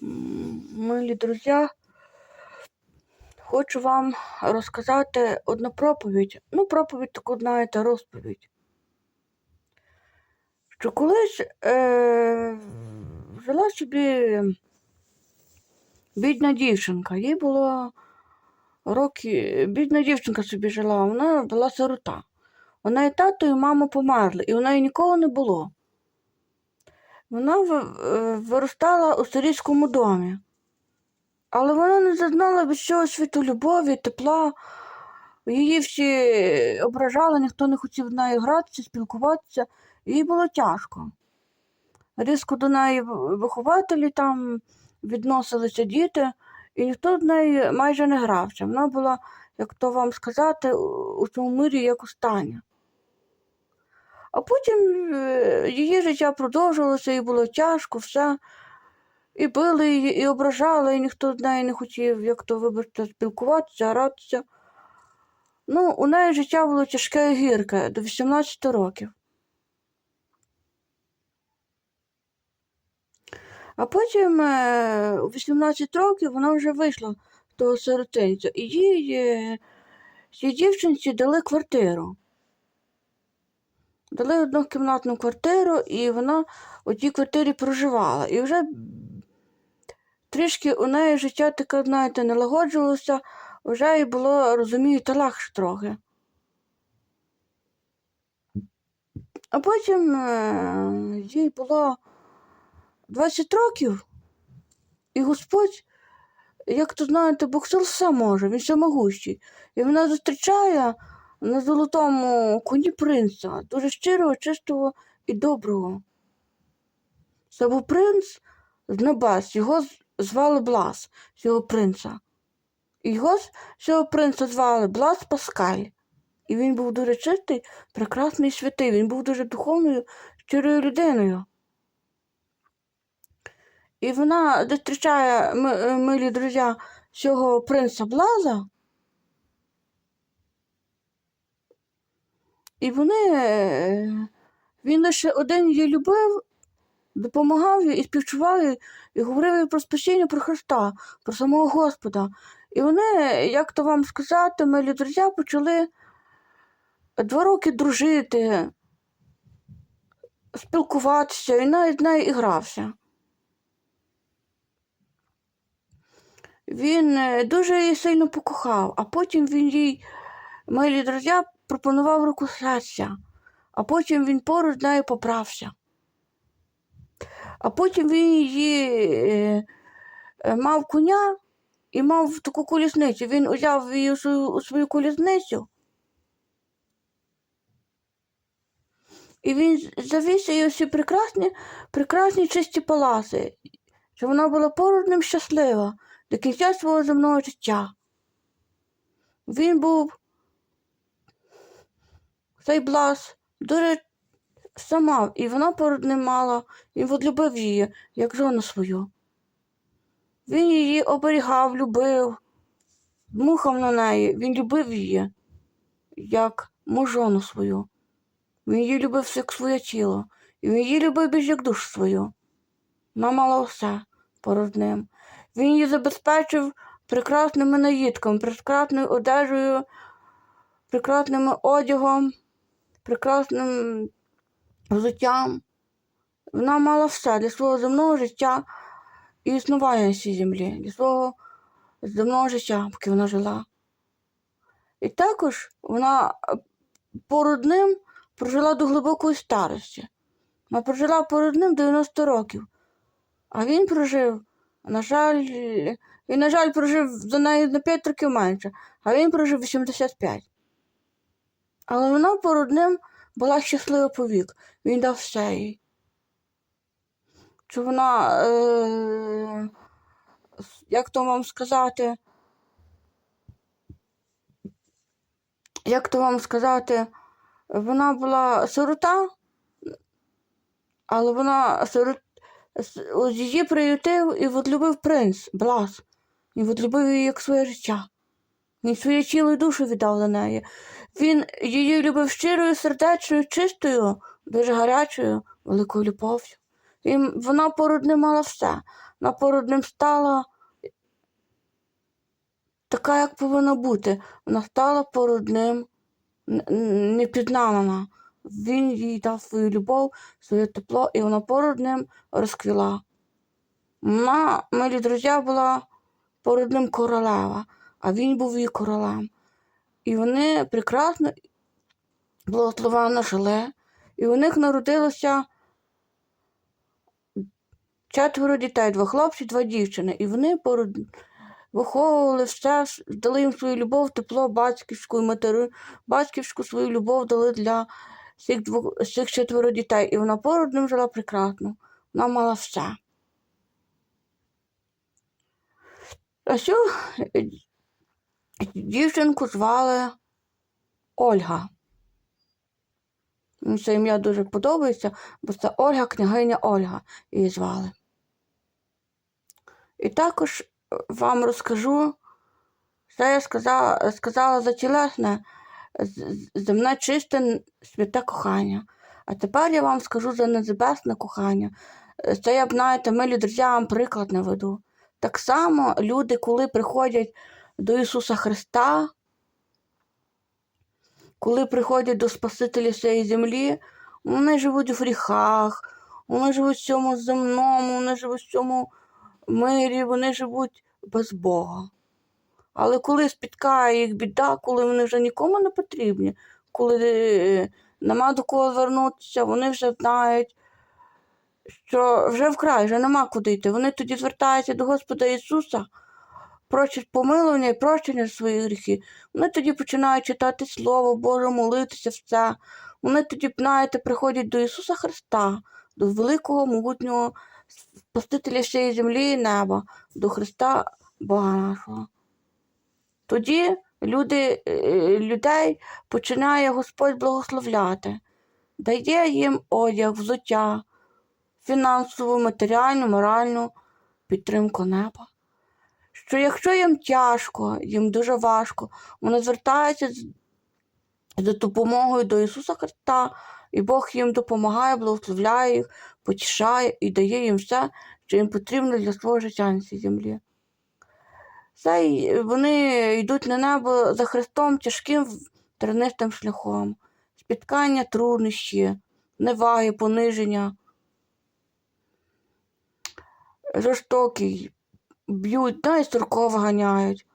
Милі друзі, хочу вам розказати одну проповідь. Ну, проповідь таку, знаєте, розповідь. Що колись е, жила собі бідна дівчинка. Їй було роки. Бідна дівчинка собі жила, вона була сирота. Вона і тато, і мама померли, і в неї нікого не було. Вона е, виростала у сирійському домі, але вона не зазнала від цього світу любові, тепла. Її всі ображали, ніхто не хотів з нею гратися, спілкуватися. Їй було тяжко. Різко до неї вихователі там відносилися діти, і ніхто з нею майже не грався. Вона була, як то вам сказати, у цьому мирі як остання. А потім е, її життя продовжувалося, їй було тяжко, все. І били її, і ображали, і ніхто з нею не хотів, як то вибачте, спілкуватися, гратися. Ну, у неї життя було тяжке і гірке до 18 років. А потім е, у 18 років вона вже вийшла з того сиротинця, і їй, е, цій дівчинці дали квартиру. Дали однокімнатну квартиру, і вона у тій квартирі проживала. І вже трішки у неї життя таке, знаєте, налагоджувалося, вже їй було, розумієте, легше трохи. А потім е, їй було 20 років, і Господь, як то знаєте, Бог сил все може, він всемогущий. І вона зустрічає на золотому коні принца, дуже щирого, чистого і доброго. Це був принц з небес, його звали Блас, цього принца. Його цього принца звали Блас Паскаль. І він був дуже чистий, прекрасний і святий. Він був дуже духовною, щирою людиною. І вона зустрічає, е, милі друзі, цього принца Блаза. І вони, е, він лише один її любив, допомагав їй і співчував їй, і говорив їй про спасіння про Христа, про самого Господа. І вони, як то вам сказати, милі друзі, почали два роки дружити, спілкуватися, і навіть з нею і грався. Він е, дуже її сильно покохав, а потім він їй, милі друзі, пропонував руку серця, а потім він поруч нею поправся. А потім він її е, е, мав коня і мав таку колісницю. Він узяв її у свою, у свою колісницю. І він завіз їй усі прекрасні, прекрасні чисті паласи, що вона була поруч щаслива до кінця свого земного життя. Він був цей блас дуже сама, і вона перед ним мала, він відлюбив її, як жону свою. Він її оберігав, любив, дмухав на неї, він любив її, як мужону свою. Він її любив як своє тіло, і він її любив більш як душу свою. Вона мала все перед ним. Він її забезпечив прекрасними наїдками, прекрасною одежею, прекрасним одягом, прекрасним взуттям. Вона мала все для свого земного життя і існування на цій землі, для свого земного життя, поки вона жила. І також вона е, ним прожила до глибокої старості. Вона прожила поряд ним 90 років. А він прожив, на жаль, він, на жаль, прожив за нею на 5 років менше, а він прожив 85. Але вона поряд ним була щаслива повік. Він дав все їй. Чи вона, е, як то вам сказати, як то вам сказати, вона була сирота, але вона сирот... її приютив і відлюбив принц Блас. Він відлюбив її як своє життя. Він своє тіло і душу віддав за неї. Він її любив щирою, сердечною, чистою, дуже гарячою, великою любов'ю. І вона поруч ним мала все. Вона поруч ним стала така, як повинна бути. Вона стала поруч ним н- н- Він їй дав свою любов, своє тепло, і вона поруч ним розквіла. Вона, милі друзі, була поруч ним королева, а він був її королем. І вони прекрасно благословенно жили. І у них народилося четверо дітей, два хлопці, два дівчини. І вони поруч виховували все, дали їм свою любов, тепло, батьківську і матери, батьківську свою любов дали для цих двох цих четверо дітей. І вона поруч ним жила прекрасно. Вона мала все. А цю е, дівчинку звали Ольга. Мені це ім'я дуже подобається, бо це Ольга, княгиня Ольга її звали. І також е, вам розкажу, що я сказала, сказала за тілесне земне чисте святе кохання. А тепер я вам скажу за небесне кохання. Е, Це я б, знаєте, милі друзі, вам приклад наведу. Так само люди, коли приходять до Ісуса Христа, коли приходять до Спасителя цієї землі, вони живуть в гріхах, вони живуть в цьому земному, вони живуть в цьому мирі, вони живуть без Бога. Але коли спіткає їх біда, коли вони вже нікому не потрібні, коли е, нема до кого звернутися, вони вже знають, що вже вкрай, вже нема куди йти. Вони тоді звертаються до Господа Ісуса, просять помилування і прощення за свої гріхи. Вони тоді починають читати Слово Боже, молитися все. Вони тоді, знаєте, приходять до Ісуса Христа, до великого, могутнього Спасителя всієї землі і неба, до Христа Бога нашого. Тоді люди, е, людей починає Господь благословляти, дає їм одяг, взуття, фінансову, матеріальну, моральну підтримку неба. Що якщо їм тяжко, їм дуже важко, вони звертаються за допомогою до Ісуса Христа, і Бог їм допомагає, благословляє їх, потішає і дає їм все, що їм потрібно для свого життя на цій землі. Це вони йдуть на небо за Христом тяжким тернистим шляхом, спіткання, труднощі, неваги, пониження, жорстокий, б'ють, навіть церков ганяють.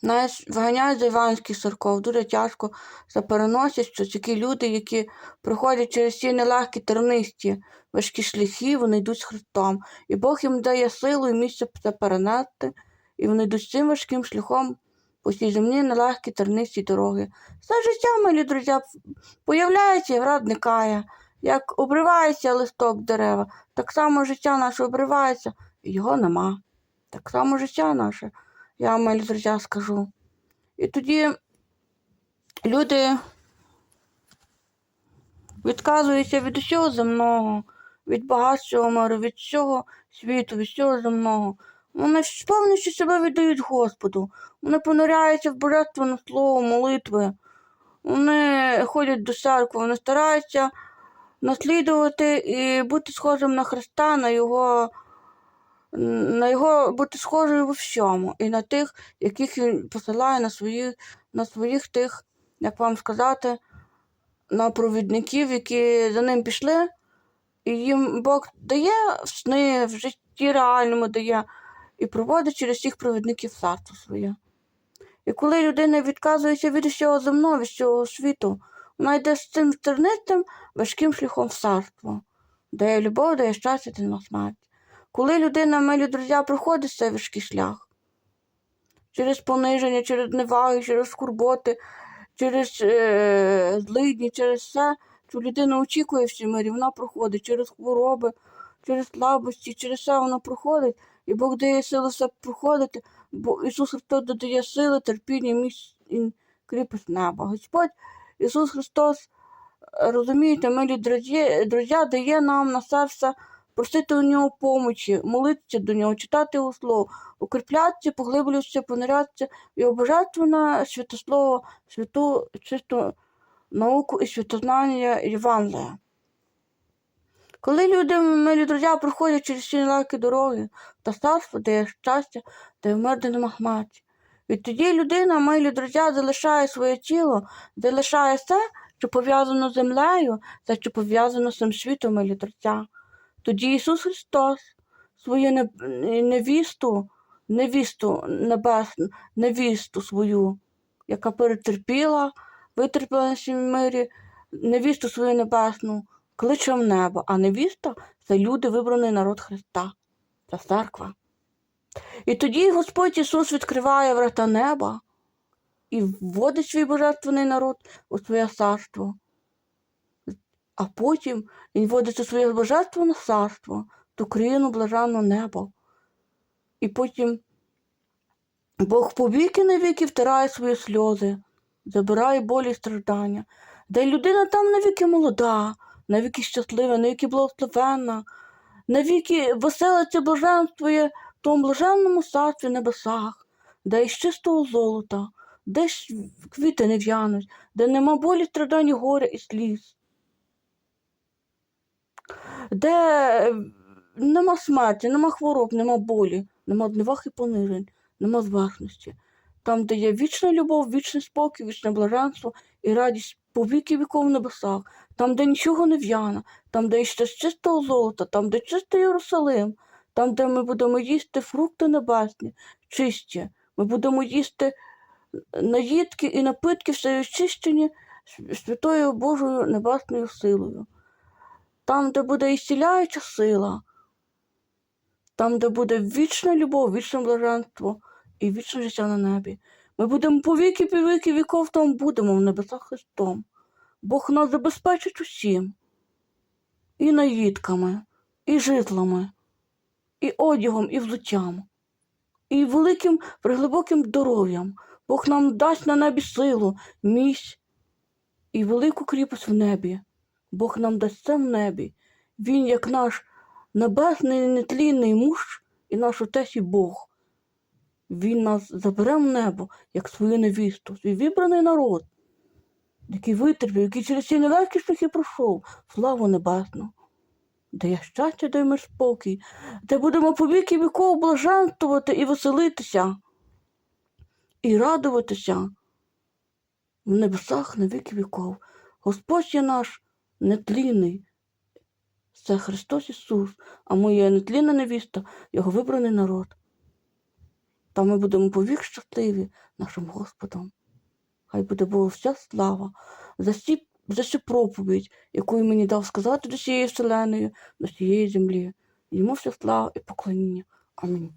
Знаєш, виганяють з іванських церков, дуже тяжко це переносять, що такі люди, які проходять через ці нелегкі тернисті важкі шляхи, вони йдуть з Христом. І Бог їм дає силу і місце це перенести, і вони йдуть цим важким шляхом по цій землі нелегкі тернисті дороги. Все життя, милі друзі, появляється і враз зникає. Як обривається листок дерева, так само життя наше обривається, і його нема. Так само життя наше, я вам, друзі, скажу. І тоді люди відказуються від усього земного, від багатства миру, від всього світу, від всього земного. Вони повністю себе віддають Господу. Вони понуряються в божественне слово, молитви. Вони ходять до церкви, вони стараються наслідувати і бути схожим на Христа, на його, на його бути схожою у всьому. І на тих, яких він посилає на своїх, на своїх тих, як вам сказати, на провідників, які за ним пішли, і їм Бог дає в сни, в житті реальному дає, і проводить через цих провідників царство своє. І коли людина відказується від усього земного, від всього світу, вона з цим тернистим важким шляхом в царство, дає любов, дає щастя та на смерть. Коли людина, милі друзі, проходить цей важкий шлях через пониження, через неваги, через скорботи, через е, злидні, через все, що людина очікує в цій мирі, вона проходить через хвороби, через слабості, через все вона проходить, і Бог дає сили все проходити, бо Ісус Христос додає сили, терпіння, міць і кріпость неба. Господь Ісус Христос, е, розумієте, милі друзі, друзі, дає нам на серце просити у нього помочі, молитися до нього, читати його слово, укріплятися, поглиблюватися, понирятися і обожествлене святослово, святу чисту науку і святознання Євангелія. Коли люди, милі друзі, проходять через ці нелегкі дороги, та царство дає щастя, та й вмерти нема маті. Відтоді людина, милі друзі, залишає своє тіло, залишає все, що пов'язано з землею, та що пов'язано з цим світом, милі друзі. Тоді Ісус Христос свою невісту, невісту небесну, невісту свою, яка перетерпіла, витерпіла на цій мирі, невісту свою небесну, кличе в небо, а невіста це люди, вибраний народ Христа, це церква. І тоді Господь Ісус відкриває врата неба і вводить свій божественний народ у своє царство. А потім Він вводить у своє божественне царство, ту країну блаженного неба. І потім Бог повіки навіки втирає свої сльози, забирає болі і страждання. Де людина там навіки молода, навіки щаслива, навіки благословенна, навіки веселиться блаженствує тому блаженному царстві небесах, де із чистого золота, де квіти не в'януть, де нема болі, страдань, горя і сліз, де е, нема смерті, нема хвороб, нема болі, нема дневах і понижень, нема зверхності. Там, де є вічна любов, вічний спокій, вічне блаженство і радість по віки віков в небесах, там, де нічого не в'яне, там, де ще з чистого золота, там, де чистий Єрусалим, там, де ми будемо їсти фрукти небесні, чисті, ми будемо їсти наїдки і напитки все очищені святою Божою небесною силою. Там, де буде ісціляюча сила, там, де буде вічна любов, вічне блаженство і вічне життя на небі. Ми будемо по віки півіки віков там будемо в небесах Христом. Бог нас забезпечить усім. І наїдками, і житлами, і одягом, і взуттям, і великим приглибоким здоров'ям. Бог нам дасть на небі силу, міць і велику кріпость в небі. Бог нам дасть це в небі. Він, як наш небесний нетлінний муж і наш отець і Бог. Він нас забере в небо, як свою невісту, свій вибраний народ, який витерпів, який через ці нелегкі шляхи пройшов, славу небесну, де є щастя, де мир спокій, де будемо по віки віков блаженствувати і веселитися, і радуватися в небесах на віки віков. Господь є наш нетлінний. Це Христос Ісус, а моя нетлінна невіста, Його вибраний народ. Та ми будемо повік щасливі нашим Господом. Хай буде Богу вся слава за ці, за цю проповідь, яку мені дав сказати до цієї вселеної, до цієї землі. Йому вся слава і поклоніння. Амінь.